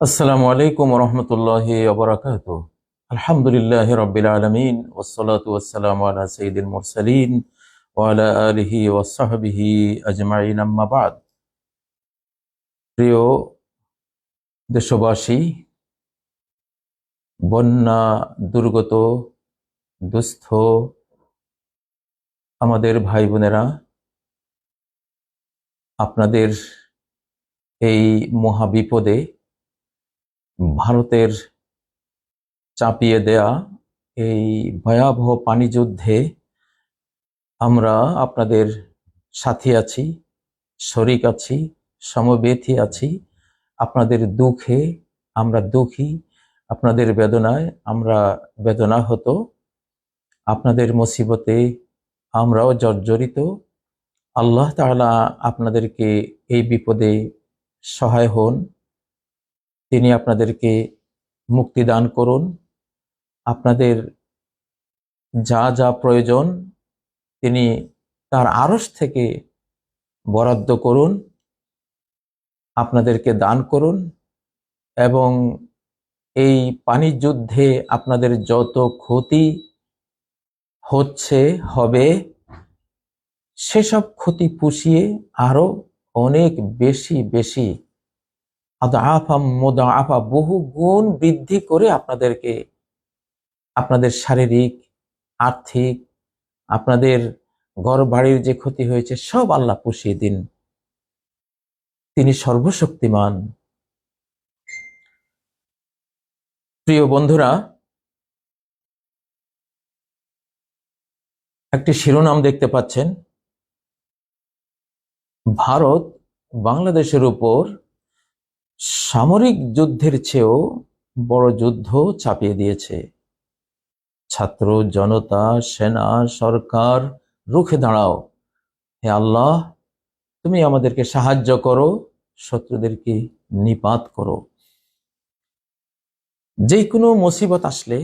আসসালামু আলাইকুম রহমতুল্লাহ ওবরাকাত আলহামদুলিল্লাহ রবিল আলমিন ওসলাত ওসালাম আলা সঈদুল মুরসালিন ওয়ালা আলিহি ওসাহবিহি আজমাইন। আম্মাবাদ প্রিয় দেশবাসী, বন্যা, দুর্গত, দুস্থ আমাদের ভাই বোনেরা আপনাদের এই মহাবিপদে ভারতের চাপিয়ে দেয়া এই ভয়াবহ পানি যুদ্ধে আমরা আপনাদের সাথী আছি, শরিক আছি সমবেথী আছি। আপনাদের দুঃখে আমরা দুঃখী, আপনাদের বেদনায় আমরা বেদনা হতো আপনাদের মুসিবতে আমরাও জর্জরিত। আল্লাহ তাআলা আপনাদেরকে এই বিপদে সহায় হন। তিনি আপনাদেরকে মুক্তি দান করুন। আপনাদের যা যা প্রয়োজন তিনি তার আড়স থেকে বরাদ্দ করুন, আপনাদেরকে দান করুন এবং এই পানি যুদ্ধে আপনাদের যত ক্ষতি হচ্ছে, হবে, সেসব ক্ষতি পুষিয়ে আরও অনেক বেশি বেশি আফা মোদা আফা বহু গুণ বৃদ্ধি করে আপনাদেরকে আপনাদের শারীরিক, আর্থিক, আপনাদের ঘর বাড়ির যে ক্ষতি হয়েছে সব আল্লাহ পুষিয়ে দিন। তিনি সর্বশক্তিমান। প্রিয় বন্ধুরা, একটি শিরোনাম দেখতে পাচ্ছেন। ভারত বাংলাদেশের উপর সামরিক যুদ্ধের চেয়েও বড় যুদ্ধ চাপিয়ে দিয়েছে। ছাত্র, জনতা, সেনা, সরকার, রুখে দাঁড়াও। হে আল্লাহ, তুমি আমাদেরকে সাহায্য করো, শত্রুদেরকে নিপাত করো। যে কোনো মুসিবত আসলে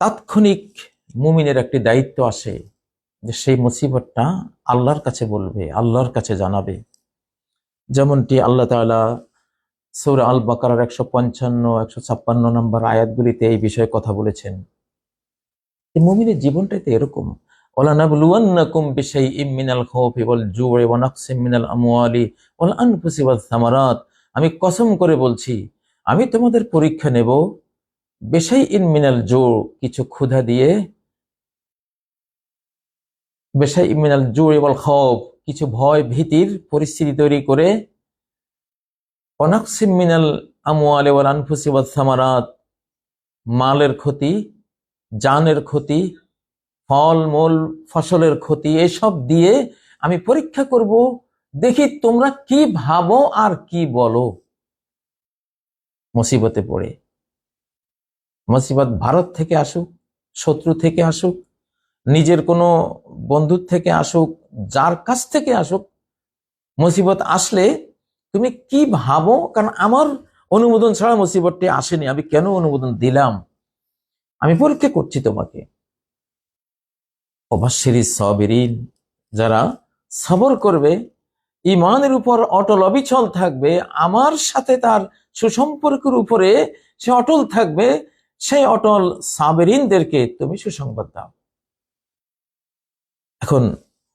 তাৎক্ষণিক মুমিনের একটি দায়িত্ব আসে যে সেই মুসিবতটা আল্লাহর কাছে বলবে, আল্লাহর কাছে জানাবে। যেমনটি আল্লাহ তাআলা সৌরা আল বাকার একশো পঞ্চান্ন, একশো ছাপ্পান্ন নম্বর আয়াতগুলিতে এই বিষয়ে কথা বলেছেন। মুমিনের জীবনটাই তো এরকম। মিনাল মিনাল আমি কসম করে বলছি, আমি তোমাদের পরীক্ষা নেব বেশাইইন মিনাল জু কিছু ক্ষুধা দিয়ে। বেশাইইন মিনাল জু'i ওয়াল খাউফ কিছু ভয় ভীতির পরিস্থিতি তৈরি করে অনাকসিম মিনাল আমওয়ালে ওয়াল আনফুসি সামারাত, মালের ক্ষতি, জানের ক্ষতি ফল মূল ফসলের ক্ষতি, এসব দিয়ে আমি পরীক্ষা করব, দেখি তোমরা কি ভাবো আর কি বলো। মুসিবতে পড়ে। মুসিবত ভারত থেকে আসুক, শত্রু থেকে আসুক নিজের কোনো বন্ধুর থেকে আসুক, যার কাছ থেকে আসুক, মুসিবত আসলে তুমি কি ভাবো? কারণ আমার অনুমোদন ছাড়া মুসিবতটি আসেনি। আমি কেন অনুমোদন দিলাম? আমি পরীক্ষা করছি তোমাকে। অবাশ্বরী সবেরিন, যারা সবর করবে ইমানের উপর অটল অবিচল থাকবে, আমার সাথে তার সুসম্পর্কের উপরে সে অটল থাকবে, সেই অটল সাবেরিনদেরকে তুমি সুসংবাদ দাও। এখন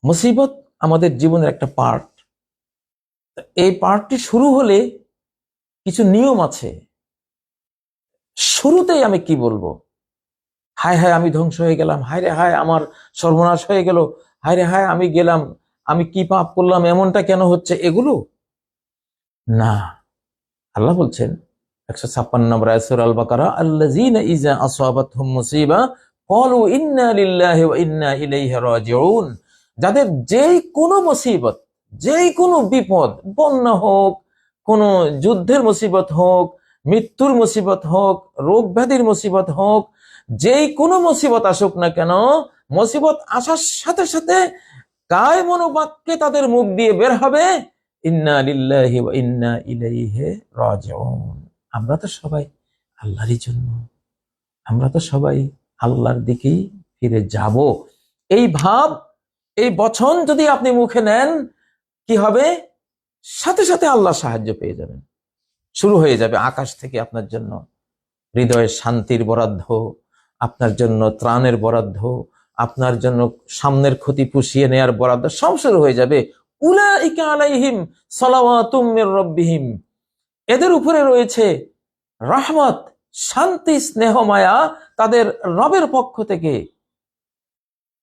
মুসিবত আমাদের জীবনের একটা পার্ট এই পার্টটি শুরু হলে কিছু নিয়ম আছে। শুরুতেই আমি কি বলব? হায় হায় আমি ধ্বংস হয়ে গেলাম, হায় রে হায় আমার সর্বনাশ হয়ে গেল, হায় রে হায় আমি গেলাম, আমি কি পাপ করলাম, এমনটা কেন হচ্ছে এগুলো? না। আল্লাহ বলছেন, একশো ছাপ্পান্ন নম্বর আল বাকারা আল্লাযীনা ইযা আসাবাতহুম মুসিবা ক্বালু ইন্না ইন্না যাদের যেই কোনো মুসিবত, যেই কোনো বিপদ, বন্যা হোক, কোনো যুদ্ধের মুসিবত হোক, মৃত্যুর মুসিবত হোক, রোগ ব্যাধির মুসিবত হোক, যেই কোনো মুসিবত আসুক না কেন, মুসিবত আসার সাথে সাথে কায় মনোবাক্যে তাদের মুখ দিয়ে বের হবে, ইন্না ইন্না আমরা তো সবাই আল্লাহরই জন্য, আমরা তো সবাই আল্লাহর দিকেই ফিরে যাব। এই ভাব, এই বচন যদি আপনি মুখে নেন, কি হবে? সাথে সাথে আল্লাহ সাহায্য পেয়ে যাবেন। শুরু হয়ে যাবে আকাশ থেকে আপনার জন্য। হৃদয়ের শান্তির বরাদ্দ, আপনার জন্য ত্রাণের বরাদ্দ, আপনার জন্য সামনের ক্ষতি পুষিয়ে নেয়ার বরাদ্দ সব শুরু হয়ে যাবে। উলাইকা আলাইহিম সালাওয়াতুম রব্বিহিম। এদের উপরে রয়েছে রহমত। শান্তি, স্নেহ, মায়া তাদের রবের পক্ষ থেকে।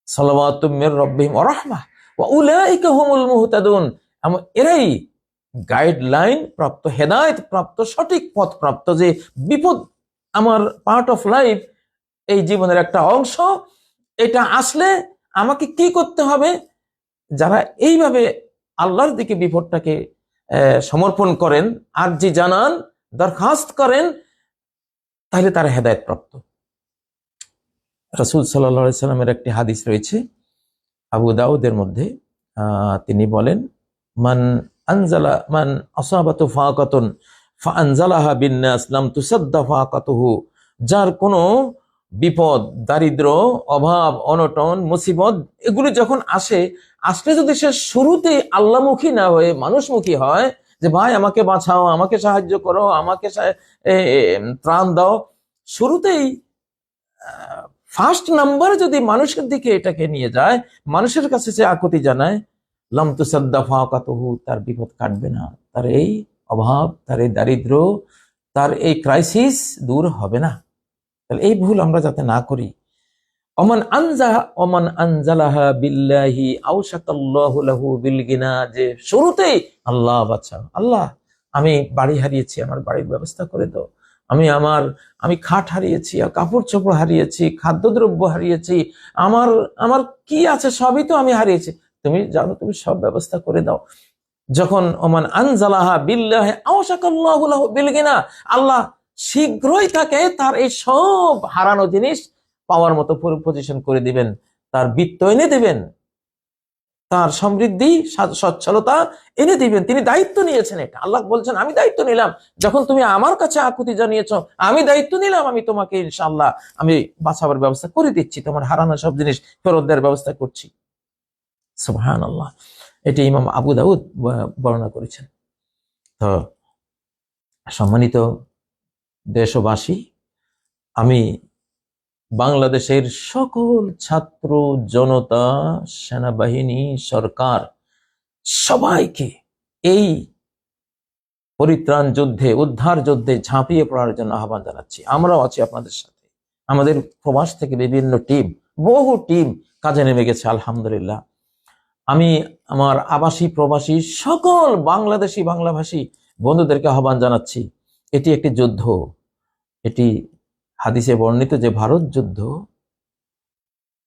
সালাওয়াতুম মির রব্বিহিম ওয়া রাহমা ওয়া উলাইকা হুমুল মুহতাদুন। এমন এরাই গাইডলাইন প্রাপ্ত, হেদায়েত প্রাপ্ত, সঠিক পথ প্রাপ্ত যে বিপদ আমার পার্ট অফ লাইফ এই জীবনের একটা অংশ, এটা আসলে আমাকে কি করতে হবে? যারা এইভাবে আল্লাহর দিকে বিপদটাকে সমর্পণ করেন আর যে জানান, দরখাস্ত করেন তাহলে তারা হেদায়ত প্রাপ্ত রসুল সাল্লা সাল্লামের একটি হাদিস রয়েছে, আবু দাউদের মধ্যে তিনি বলেন, মান আনজালা, মান আসাবাতু ফাকাতুন ফাআনজালাহা বিন্নাস লাম তুসাদ্দা ফাকাতুহু যার কোনো বিপদ, দারিদ্র, অভাব, অনটন, মুসিবত, এগুলো যখন আসে, আসলে যদি সে শুরুতে আল্লাহমুখী না হয়ে, মানুষমুখী হয় যে ভাই, আমাকে বাঁচাও, আমাকে সাহায্য করো, আমাকে ত্রাণ দাও। শুরুতেই ফার্স্ট নাম্বারে যদি মানুষের দিকে এটাকে নিয়ে যায়, মানুষের কাছে সে আকুতি জানায়, লাম তুসাদ্দা ফাকাতুহু তার বিপদ কাটবে না। তার এই অভাব, তার এই দারিদ্র তার এই ক্রাইসিস দূর হবে না। তাহলে এই ভুল আমরা যাতে না করি অমান আনজা, অমান আনজালাহা বিল্লাহি আউশাকাল্লাহু লাহু বিল গিনা যে শুরুতেই আল্লাহ বাঁচাও আল্লাহ, আমি বাড়ি হারিয়েছি, আমার বাড়ির ব্যবস্থা করে দাও। আমি আমার, আমি খাট হারিয়েছি কাপড় চোপড় হারিয়েছি, খাদ্যদ্রব্য হারিয়েছি, আমার আমার কি আছে সবই তো আমি হারিয়েছি। তুমি জানো, তুমি সব ব্যবস্থা করে দাও। যখন ওমান আনজালাহা বিল্লাহি আউশাকাল্লাহু লাহু বিল গিনা আল্লাহ শীঘ্রই তাকে তার এই সব হারানো জিনিস পাওয়ার মতো পজিশন করে দিবেন, তার বৃত্ত এনে দিবেন, তার সমৃদ্ধি সচ্ছলতা এনে দিবেন। তিনি দায়িত্ব নিয়েছেন এটা। আল্লাহ বলছেন, আমি দায়িত্ব নিলাম। যখন তুমি আমার কাছে আকুতি জানিয়েছ, আমি দায়িত্ব নিলাম, আমি তোমাকে ইনশাল্লাহ আমি বাঁচাবার ব্যবস্থা করে দিচ্ছি। তোমার হারানো সব জিনিস ফেরত দেওয়ার ব্যবস্থা করছি। এটি ইমাম আবু দাউদ বর্ণনা করেছেন। তো, সম্মানিত দেশবাসী, আমি বাংলাদেশের সকল ছাত্র, জনতা, সেনাবাহিনী, সরকার সবাইকে এই পরিত্রাণ যুদ্ধে, উদ্ধার যুদ্ধে ঝাঁপিয়ে পড়ার জন্য আহ্বান জানাচ্ছি। আমরাও আছি আপনাদের সাথে। আমাদের প্রবাস থেকে বিভিন্ন টিম, বহু টিম কাজে নেমে গেছে, আলহামদুলিল্লাহ। আমি আমার আবাসী, প্রবাসী, সকল বাংলাদেশি, বাংলাভাষী বন্ধুদেরকে আহ্বান জানাচ্ছি, এটি একটি যুদ্ধ, এটি হাদিসে বর্ণিত যে ভারত যুদ্ধ,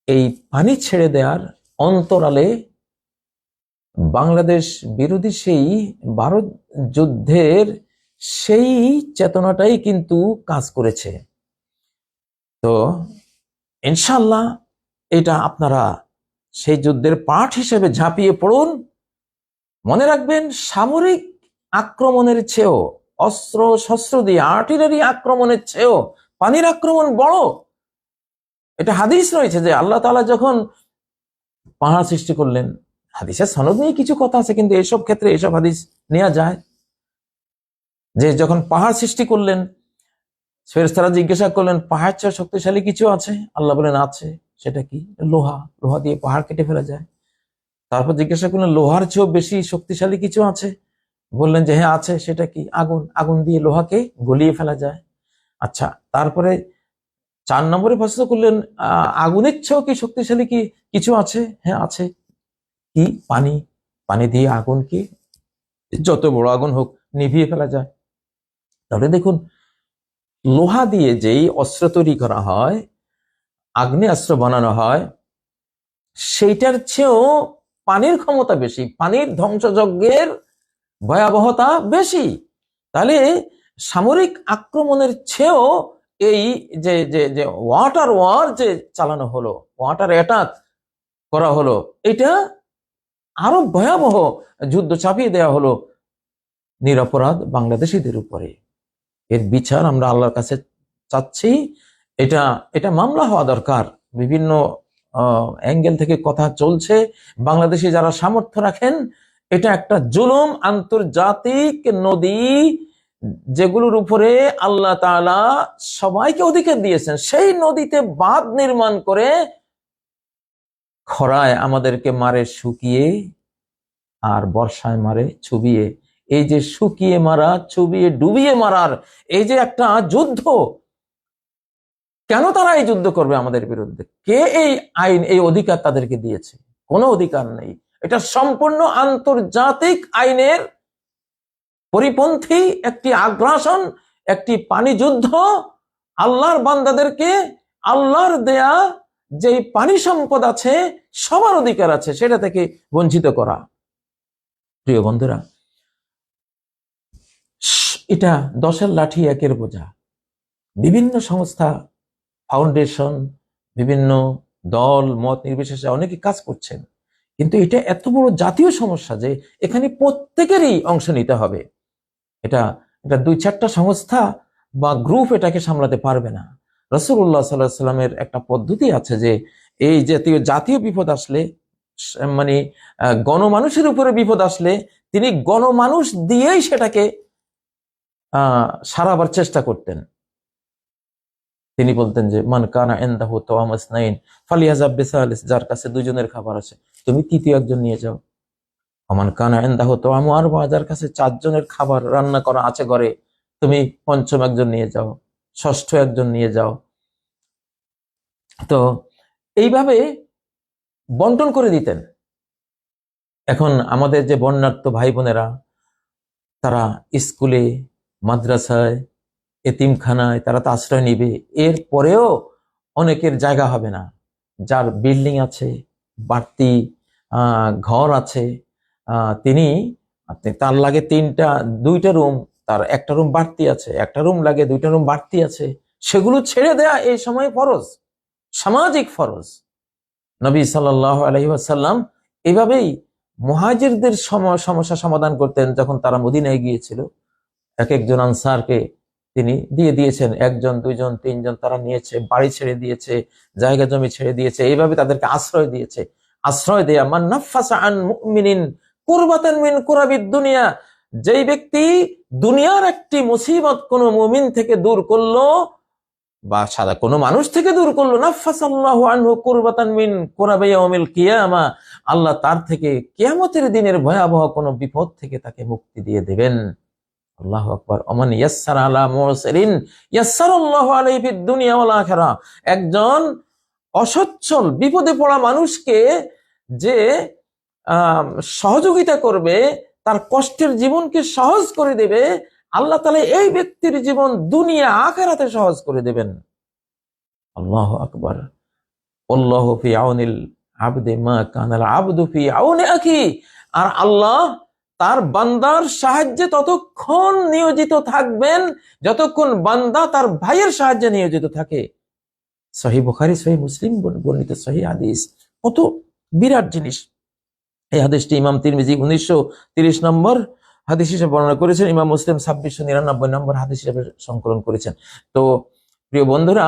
এই পানি ছেড়ে দেওয়ার অন্তরালে বাংলাদেশ বিরোধী সেই ভারত যুদ্ধের সেই চেতনাটাই কিন্তু কাজ করেছে। তো ইনশাল্লাহ এটা আপনারা সেই যুদ্ধের পাঠ হিসেবে ঝাঁপিয়ে পড়ুন। মনে রাখবেন, সামরিক আক্রমণের চেয়েও অস্ত্র শস্ত্র দিয়ে আর্টিলারি আক্রমণের চেয়েও পানির আক্রমণ বড়। এটা হাদিস রয়েছে যে আল্লাহ তালা যখন পাহাড় সৃষ্টি করলেন, হাদিসের সনদ নিয়ে কিছু কথা আছে, কিন্তু এসব ক্ষেত্রে এসব হাদিস নেওয়া যায়। যে যখন পাহাড় সৃষ্টি করলেন, ফেরেশতারা জিজ্ঞাসা করলেন, পাহাড় চেয়ে শক্তিশালী কিছু আছে? আল্লাহ বলেন আছে। সেটা কি? লোহা। লোহা দিয়ে পাহাড় কেটে ফেলা যায়। তারপর জিজ্ঞাসা করলেন, লোহার চেয়েও বেশি শক্তিশালী কিছু আছে? বললেন যে হ্যাঁ আছে। সেটা কি? আগুন। আগুন দিয়ে লোহাকে গলিয়ে ফেলা যায়। আচ্ছা তারপরে চার নম্বরে প্রশ্ন করলেন আগুনের চেয়েও কি শক্তিশালী কি? কিছু আছে? হ্যাঁ আছে। কি? পানি? পানি দিয়ে আগুন কি? যত বড় আগুন হোক, নিভিয়ে ফেলা যায়। তাহলে দেখুন, লোহা দিয়ে যেই অস্ত্র তৈরি করা হয়, আগ্নেয়াস্ত্র বানানো হয়, সেইটার চেয়েও পানির ক্ষমতা বেশি, পানির ধ্বংসযজ্ঞের ভয়াবহতা বেশি। তাহলে সামরিক আক্রমণের চেয়েও এই যে যে যে ওয়াটার ওয়ার যে চালানো হলো, ওয়াটার অ্যাটাক করা হলো, এটা আরও ভয়াবহ যুদ্ধ চাপিয়ে দেওয়া হলো নিরপরাধ বাংলাদেশিদের উপরে। এর বিচার আমরা আল্লাহর কাছে চাচ্ছি। এটা এটা মামলা হওয়া দরকার। বিভিন্ন অ্যাঙ্গেল থেকে কথা চলছে। বাংলাদেশে যারা সামর্থ্য রাখেন, এটা একটা জুলুম আন্তর্জাতিক নদী যেগুলোর উপরে আল্লাহ তাআলা সবাইকে অধিকার দিয়েছেন, সেই নদীতে বাঁধ নির্মাণ করে খরায় আমাদেরকে মারে শুকিয়ে আর বর্ষায় মারে চুবিয়ে। এই যে শুকিয়ে মারা, চুবিয়ে, ডুবিয়ে মারার এই যে একটা যুদ্ধ, কেন তারা এই যুদ্ধ করবে আমাদের বিরুদ্ধে? কে এই আইন, এই অধিকার তাদেরকে দিয়েছে? কোনো অধিকার নেই। এটা সম্পূর্ণ আন্তর্জাতিক আইনের পরিপন্থী, একটি আগ্রাসন, একটি পানি যুদ্ধ আল্লাহর বান্দাদেরকে আল্লাহর দেয়া যে পানি সম্পদ আছে, সবার অধিকার আছে, সেটা থেকে বঞ্চিত করা। প্রিয় বন্ধুরা, এটা দশের লাঠি একের বোঝা। বিভিন্ন সংস্থা, ফাউন্ডেশন, বিভিন্ন দল, মত নির্বিশেষে অনেকে কাজ করছেন। কিন্তু এটা এত বড় জাতীয় সমস্যা যে এখানে প্রত্যেকেরই অংশ নিতে হবে। এটা এটা দুই চারটা সংস্থা বা গ্রুপ এটাকে সামলাতে পারবে না। রসুল্লাহ সাল্লাহ সাল্লামের একটা পদ্ধতি আছে যে, এই জাতীয় জাতীয় বিপদ আসলে মানে গণমানুষের উপরে বিপদ আসলে তিনি গণমানুষ দিয়েই সেটাকে সারাবার চেষ্টা করতেন। তিনি বলতেন যে, মান কানা এন্দাহু তোয়ামাস নাইন ফালিয়াজাব বেসালিস যার কাছে দুজনের খাবার আছে। তুমি তৃতীয় একজন নিয়ে যাও। অমান কানা এন্দাহু তোয়ামু আর বাজার কাছে চারজনের খাবার রান্না করা আছে ঘরে। তুমি পঞ্চম একজন নিয়ে যাও, ষষ্ঠ একজন নিয়ে যাও। তো এইভাবে বন্টন করে দিতেন। এখন আমাদের যে বন্যার্থ ভাই বোনেরা তারা স্কুলে, মাদ্রাসায়, এতিমখানায়, তারা তো আশ্রয় নিবে। এর পরেও অনেকের জায়গা হবে না। যার বিল্ডিং আছে, বাড়তি ঘর আছে তিনি তার লাগে তিনটা, দুইটা রুম তার একটা রুম বাড়তি আছে, একটা রুম লাগে, দুইটা রুম বাড়তি আছে, সেগুলো ছেড়ে দেয়া এই সময় ফরজ, সামাজিক ফরজ। নবী সাল্লাহ আলহি আসাল্লাম এভাবেই মুহাজিরদের সম- সমস্যা সমাধান করতেন যখন তারা মদিনায় গিয়েছিল। এক একজন আনসারকে তিনি দিয়ে দিয়েছেন, একজন, দুইজন, তিনজন তারা নিয়েছে, বাড়ি ছেড়ে দিয়েছে, জায়গা জমি ছেড়ে দিয়েছে, এইভাবে তাদেরকে আশ্রয় দিয়েছে। আশ্রয় দেয়া, মান নাফাসা আন মুমিনিন কুরবাতান মিন কুরাবিদ দুনিয়া। যেই ব্যক্তি দুনিয়ার একটি মুসিবত কোন মুমিন থেকে দূর করল বা সাদা কোনো মানুষ থেকে দূর করল, নাফাসাল্লাহু আনহু কুরবাতান কুরাবি কিয়ামা। আল্লাহ তার থেকে কিয়ামতের দিনের ভয়াবহ কোনো বিপদ থেকে তাকে মুক্তি দিয়ে দেবেন। আল্লাহ আকবার। ওমান ইয়াসসার আলা মুসরিন ইয়াসসারাল্লাহু আলাইহি ফিদ দুনিয়া ওয়াল একজন অসচ্ছল, বিপদে পড়া মানুষকে যে সহযোগিতা করবে, তার কষ্টের জীবনকে সহজ করে দেবে, আল্লাহ তাআলা এই ব্যক্তির জীবন দুনিয়া আখেরাতে সহজ করে দেবেন। আল্লাহ আকবর। ফি আউনিল আবদে মা কানাল আবদু আউনি আখি। আর আল্লাহ তার বান্দার সাহায্যে ততক্ষণ নিয়োজিত থাকবেন, যতক্ষণ বান্দা তার ভাইয়ের সাহায্যে নিয়োজিত থাকে। সহি বুখারি, সহি মুসলিম বর্ণ- বর্ণিত সহি হাদিস। কত বিরাট জিনিস। এই হাদিসটি ইমাম তিরমিজি উনিশশো তিরিশ নম্বর হাদিস হিসেবে বর্ণনা করেছেন। ইমাম মুসলিম ছাব্বিশশো নিরানব্বই নম্বর হাদিস হিসেবে সংকলন করেছেন। তো প্রিয় বন্ধুরা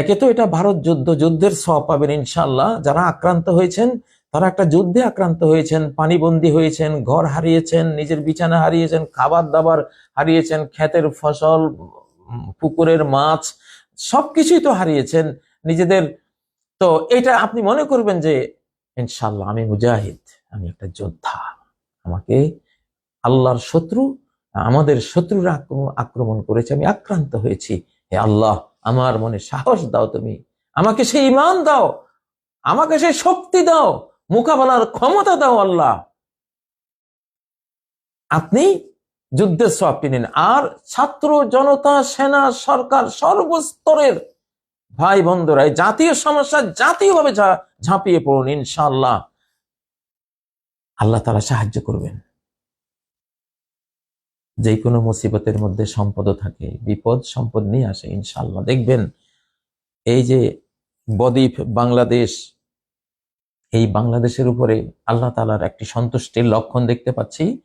একে তো এটা ভারত যুদ্ধ, যুদ্ধের সব পাবেন ইনশাল্লাহ যারা আক্রান্ত হয়েছেন, তারা একটা যুদ্ধে আক্রান্ত হয়েছেন, পানিবন্দী হয়েছেন, ঘর হারিয়েছেন, নিজের বিছানা হারিয়েছেন খাবার দাবার হারিয়েছেন, ক্ষেতের ফসল, পুকুরের মাছ, সবকিছুই তো হারিয়েছেন নিজেদের। তো এটা আপনি মনে করবেন যে ইনশাল্লাহ আমি মুজাহিদ, আমি একটা যোদ্ধা। আমাকে আল্লাহর শত্রু, আমাদের শত্রুরা আক্রমণ- করেছে, আমি আক্রান্ত হয়েছি। হে আল্লাহ, আমার মনে সাহস দাও তুমি। আমাকে সেই ইমান দাও, আমাকে সেই শক্তি দাও, মোকাবেলার ক্ষমতা দাও আল্লাহ। আপনি যুদ্ধের সব নিন আর ছাত্র, জনতা, সেনা, সরকার সর্বস্তরের ভাই বন্ধুরা জাতীয় সমস্যা জাতীয়ভাবে ঝা- ঝাঁপিয়ে পড়ুন, ইনশাআল্লাহ। আল্লাহ তারা সাহায্য করবেন। যে কোনো মুসিবতের মধ্যে সম্পদও থাকে, বিপদ সম্পদ নিয়ে আসে, ইনশাআল্লাহ। দেখবেন, এই যে বদ্বীপ বাংলাদেশ, এই বাংলাদেশের উপরে আল্লাহ তালার একটি সন্তুষ্টির লক্ষণ দেখতে পাচ্ছি,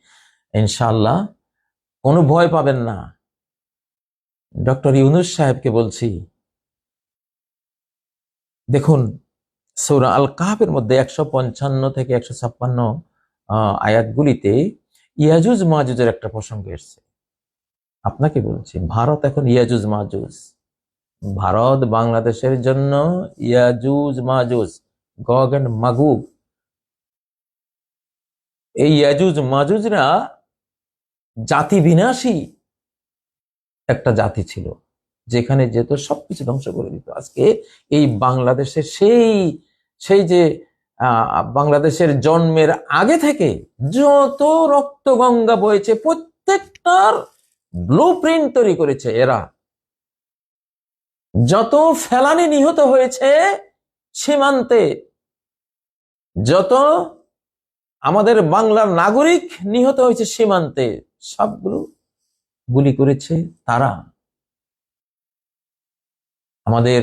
ইনশাআল্লাহ। কোনো ভয় পাবেন না। ডক্টর ইউনুস সাহেবকে বলছি, দেখুন সৌরা আল কাহাবের মধ্যে একশো পঞ্চান্ন থেকে একশো ছাপ্পান্ন আয়াতগুলিতে ইয়াজুজ মাজুজের একটা প্রসঙ্গ এসছে। আপনাকে বলছি, ভারত এখন ইয়াজুজ মাজুজ ভারত বাংলাদেশের জন্য ইয়াজুজ মাজুজ গগ অ্যান্ড মাগুগ এই ইয়াজুজ মাজুজরা জাতি বিনাশী একটা জাতি ছিল। যেখানে যেত, সবকিছু ধ্বংস করে দিত। আজকে এই বাংলাদেশের সেই সেই যে বাংলাদেশের জন্মের আগে থেকে যত রক্ত গঙ্গা বয়েছে প্রত্যেকটার ব্লু প্রিন্ট তৈরি করেছে এরা। যত ফেলানি নিহত হয়েছে সীমান্তে, যত আমাদের বাংলার নাগরিক নিহত হয়েছে সীমান্তে, সবগুলো গুলি করেছে তারা। আমাদের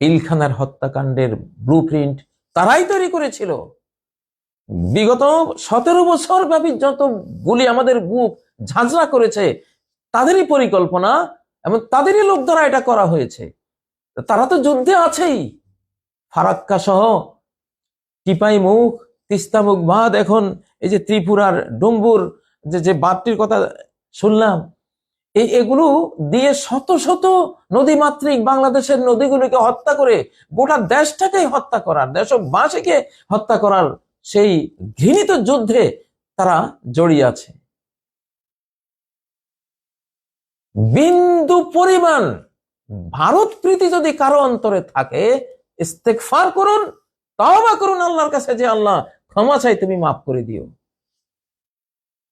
পিলখানার হত্যাকাণ্ডের ব্লু প্রিন্ট তারাই তৈরি করেছিল। বিগত সতেরো বছর ব্যাপী যত গুলি আমাদের বুক ঝাঁঝরা করেছে, তাদেরই পরিকল্পনা এবং তাদেরই লোক দ্বারা এটা করা হয়েছে। তারা তো যুদ্ধে আছেই। ফারাক্কা সহ টিপাই মুখ, তিস্তা মুখ, বাঁধ, এখন এই যে ত্রিপুরার ডুম্বুর যে যে বাঁধটির কথা শুনলাম এই এগুলো দিয়ে শত শত নদীমাতৃক বাংলাদেশের নদীগুলোকে হত্যা করে গোটা দেশটাকেই হত্যা করার, দেশবাসীকে হত্যা করার সেই ঘৃণিত যুদ্ধে তারা জড়িয়ে আছে। বিন্দু পরিমাণ ভারত প্রীতি যদি কারও অন্তরে থাকে ইস্তেকফার করুন, তওবা করুন আল্লাহর কাছে যে আল্লাহ ক্ষমা চাই, তুমি মাফ করে দিও।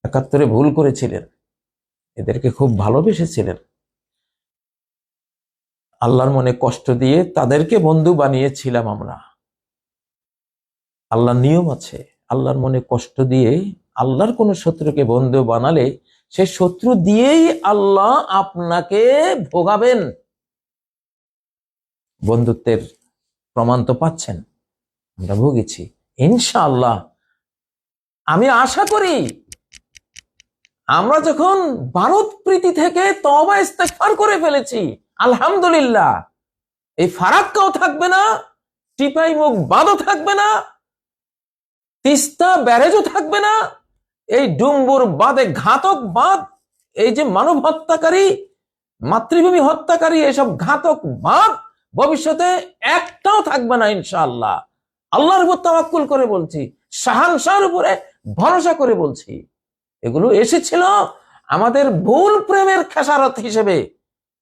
একাত্তরে ভুল করেছিলেন। এদেরকে খুব ভালোবেসেছিলেন। আল্লাহর মনে কষ্ট দিয়ে তাদেরকে বন্ধু বানিয়েছিলাম আমরা। আল্লাহর নিয়ম আছে। আল্লাহর মনে কষ্ট দিয়ে আল্লাহর কোন শত্রুকে বন্ধু বানালে সে শত্রু দিয়েই আল্লাহ আপনাকে ভোগাবেন। বন্ধুত্বের প্রমাণ তো পাচ্ছেন। আমরা ভুগেছি। ইনশাআল্লাহ। আমি আশা করি আমরা যখন ভারত প্রীতি থেকে তবা ইস্তেকফার করে ফেলেছি, আলহামদুলিল্লাহ। এই ফারাক্কাও থাকবে না টিপাই মুখ বাদও থাকবে না, তিস্তা ব্যারেজও থাকবে না, এই ডুম্বুর বাদে ঘাতক বাদ, এই যে মানব হত্যাকারী, মাতৃভূমি হত্যাকারী, এসব ঘাতক বাদ, ভবিষ্যতে একটাও থাকবে না ইনশাআল্লাহ। আল্লাহর উপর তাওয়াক্কুল করে বলছি, শাহানশাহর উপরে ভরসা করে বলছি। এগুলো এসেছিল আমাদের ভুল প্রেমের খেসারত হিসেবে।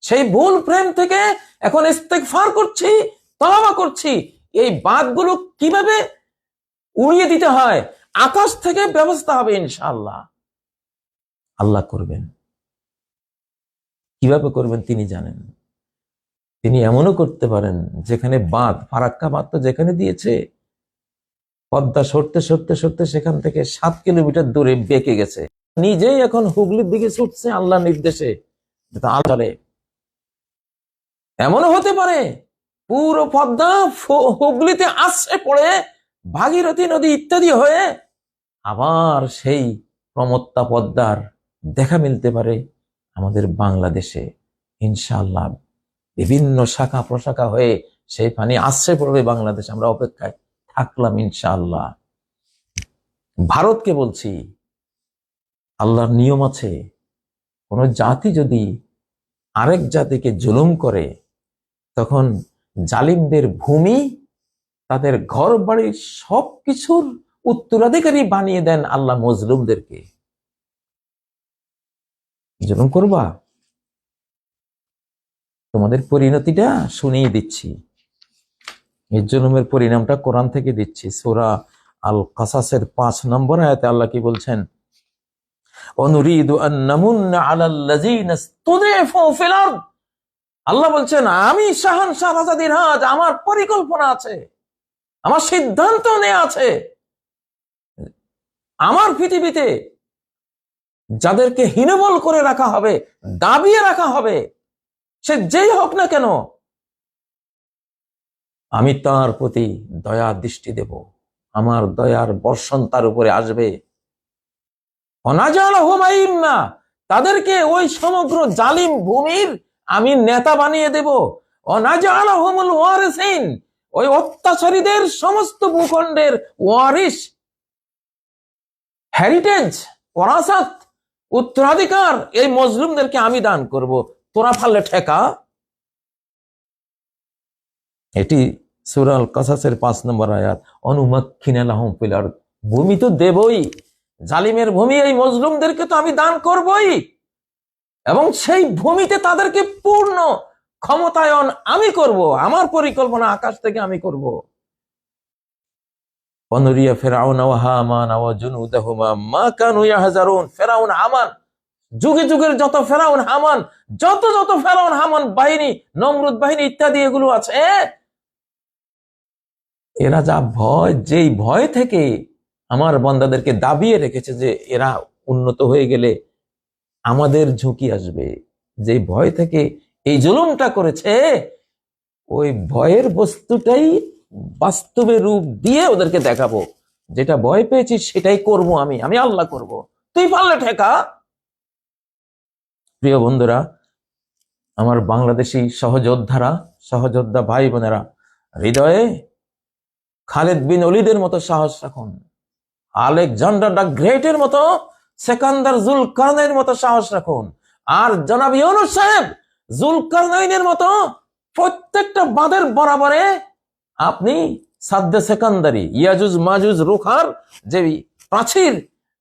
সেই ভুল প্রেম থেকে এখন ইস্তেকফার করছি, তওবা করছি। এই বাদগুলো কীভাবে উড়িয়ে দিতে হয়? আকাশ থেকে ব্যবস্থা হবে ইনশাআল্লাহ। আল্লাহ করবেন। কীভাবে করবেন তিনি জানেন। তিনি এমনও করতে পারেন, যেখানে বাঁধ, ফারাক্কা বাঁধ তো যেখানে দিয়েছে, পদ্মা সরতে সরতে সরতে সেখান থেকে সাত কিলোমিটার দূরে বেঁকে গেছে। নিজেই এখন হুগলির দিকে ছুটছে আল্লাহ নির্দেশে। চলে। এমনও হতে পারে, পুরো পদ্মা হুগলিতে আশ্রে পড়ে, ভাগীরথী নদী ইত্যাদি হয়ে আবার সেই প্রমত্তা পদ্মার দেখা মিলতে পারে আমাদের বাংলাদেশে। ইনশাআল্লাহ বিভিন্ন শাখা প্রশাখা হয়ে সেই পানি আশ্রয় পড়বে বাংলাদেশ। আমরা অপেক্ষায় থাকলাম ইনশাআল্লাহ। ভারতকে বলছি আল্লাহর নিয়ম আছে। কোন জাতি যদি আরেক জাতিকে জুলুম করে, তখন জালিমদের ভূমি তাদের ঘর বাড়ি সবকিছুর উত্তরাধিকারী বানিয়ে দেন আল্লাহ মজলুমদেরকে। জুলুম করবা? তোমাদের পরিণতিটা শুনিয়ে দিচ্ছি। এই জুলুমের পরিণামটা কোরআন থেকে দিচ্ছি। সোরা আল কাসাসের পাঁচ নম্বর আয়াতে আল্লাহ কি বলছেন? আল্লাহ বলছেন, আমি শাহান শাহজাদির হাজ আমার পরিকল্পনা আছে, আমার সিদ্ধান্ত নেওয়া আছে। আমার পৃথিবীতে যাদেরকে হীনবল করে রাখা হবে, দাবিয়ে রাখা হবে, সে যেই হোক না কেন, আমি তার প্রতি দয়া দৃষ্টি দেব। আমার দয়ার বর্ষণ তার উপরে আসবে। তাদেরকে ওই সমগ্র জালিম ভূমির আমি নেতা বানিয়ে দেব। হুমুল ওয়ারিসিন, ওই অত্যাচারীদের সমস্ত ভূখণ্ডের ওয়ারিস হেরিটেজ উত্তরাধিকার, এই মজলুমদেরকে আমি দান করব। তোরা ফাললে ঠেকা। এটি সুরাল কাসাসের পাঁচ নম্বর আয়াত। অনুমাক্ষিনালাহম পিলার ভূমি তো দেবই। জালিমের ভূমি এই মজলুমদেরকে তো আমি দান করবই। এবং সেই ভূমিতে তাদেরকে পূর্ণ ক্ষমতায়ন আমি করব, আমার পরিকল্পনা আকাশ থেকে আমি করব। ফেরাউন হামান যুগে যুগের যত ফেরাউন, হামান, যত যত ফেরাউন, হামান বাহিনী বাহিনী ইত্যাদি এগুলো আছে। এরা যা ভয়, যেই ভয় থেকে আমার বন্দাদেরকে দাবিয়ে রেখেছে যে এরা উন্নত হয়ে গেলে আমাদের ঝুঁকি আসবে। যে ভয় থেকে এই জুলুমটা করেছে, ওই ভয়ের বস্তুটাই বাস্তবে রূপ দিয়ে ওদেরকে দেখাবো। যেটা ভয় পেয়েছি সেটাই করব আমি আমি আল্লাহ করব। তুই পারলে ঠেকা। প্রিয় বন্ধুরা, আমার বাংলাদেশি সহযোদ্ধারা, সহযোদ্ধা ভাই বোনেরা, হৃদয়ে খালেদ বিন অলিদের মতো সাহস রাখুন। আলেকজান্ডার দ্য গ্রেটের মতো, সেকান্দার জুল কারনাইনের মতো সাহস রাখুন। আর জনাব ইউনুস সাহেব জুল কারনাইনের মতো প্রত্যেকটা বাঁধের বরাবরে আপনি সাদ্দে সেকান্দারি, ইয়াজুজ মাজুজ রুখার যে প্রাচীর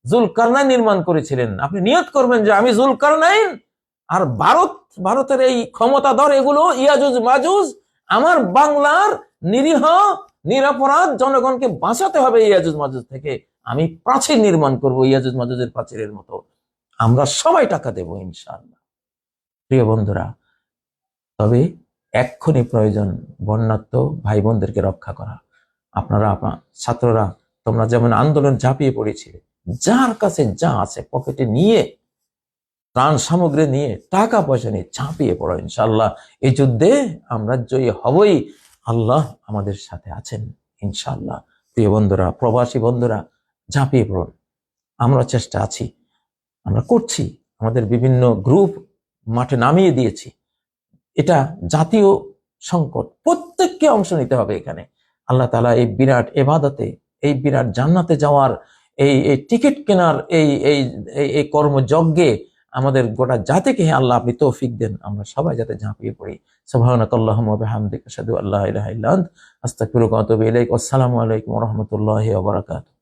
জুল কারনাইন নির্মাণ করেছিলেন। আপনি নিয়ত করবেন যে আমি জুল কারনাইন আর ভারত, ভারতের এই ক্ষমতা ক্ষমতাধর এগুলো, ইয়াজুজ মাজুজ, আমার বাংলার নিরীহ, নিরাপরাধ জনগণকে বাঁচাতে হবে ইয়াজুজ মাজুজ থেকে। আমি প্রাচীর নির্মাণ করব ইয়াজুজ মাজুজের প্রাচীরের মতো। আমরা সবাই টাকা দেব, ইনশাআল্লাহ। প্রিয় বন্ধুরা, তবে এক্ষুনি প্রয়োজন বন্যাত্ম ভাই বোনদেরকে রক্ষা করা। আপনারা আপনা ছাত্ররা, তোমরা যেমন আন্দোলন ঝাঁপিয়ে পড়েছিলে, যার কাছে যা আছে, পকেটে নিয়ে, ত্রাণ সামগ্রী নিয়ে টাকা পয়সা নিয়ে ঝাঁপিয়ে পড়ো ইনশাল্লাহ এই যুদ্ধে আমরা জয়ী হবই। আল্লাহ আমাদের সাথে আছেন ইনশাল্লাহ প্রিয় বন্ধুরা, প্রবাসী বন্ধুরা ঝাঁপিয়ে পড়ুন। আমরা চেষ্টা আছি। আমরা করছি। আমাদের বিভিন্ন গ্রুপ মাঠে নামিয়ে দিয়েছি। এটা জাতীয় সংকট। প্রত্যেককে অংশ নিতে হবে এখানে। আল্লাহ তালা এই বিরাট এবাদতে, এই বিরাট জান্নাতে যাওয়ার, এই এই টিকিট কেনার, এই এই, এই- কর্মযজ্ঞে আমাদের গোটা জাতিকে হে আল্লাহ আপনি তৌফিক দেন। আমরা সবাই যাতে ঝাঁপিয়ে পড়ি। সুবহানাক আল্লাহুম্মা ওয়া বিহামদিকা আশহাদু আল্লা ইলাহা ইল্লা আনতা। আস্তাগফিরুকা ওয়া আতুবু ইলাইক। আসসালামু আলাইকুম রাহমাতুল্লাহি ওয়া বারাকাতুহু।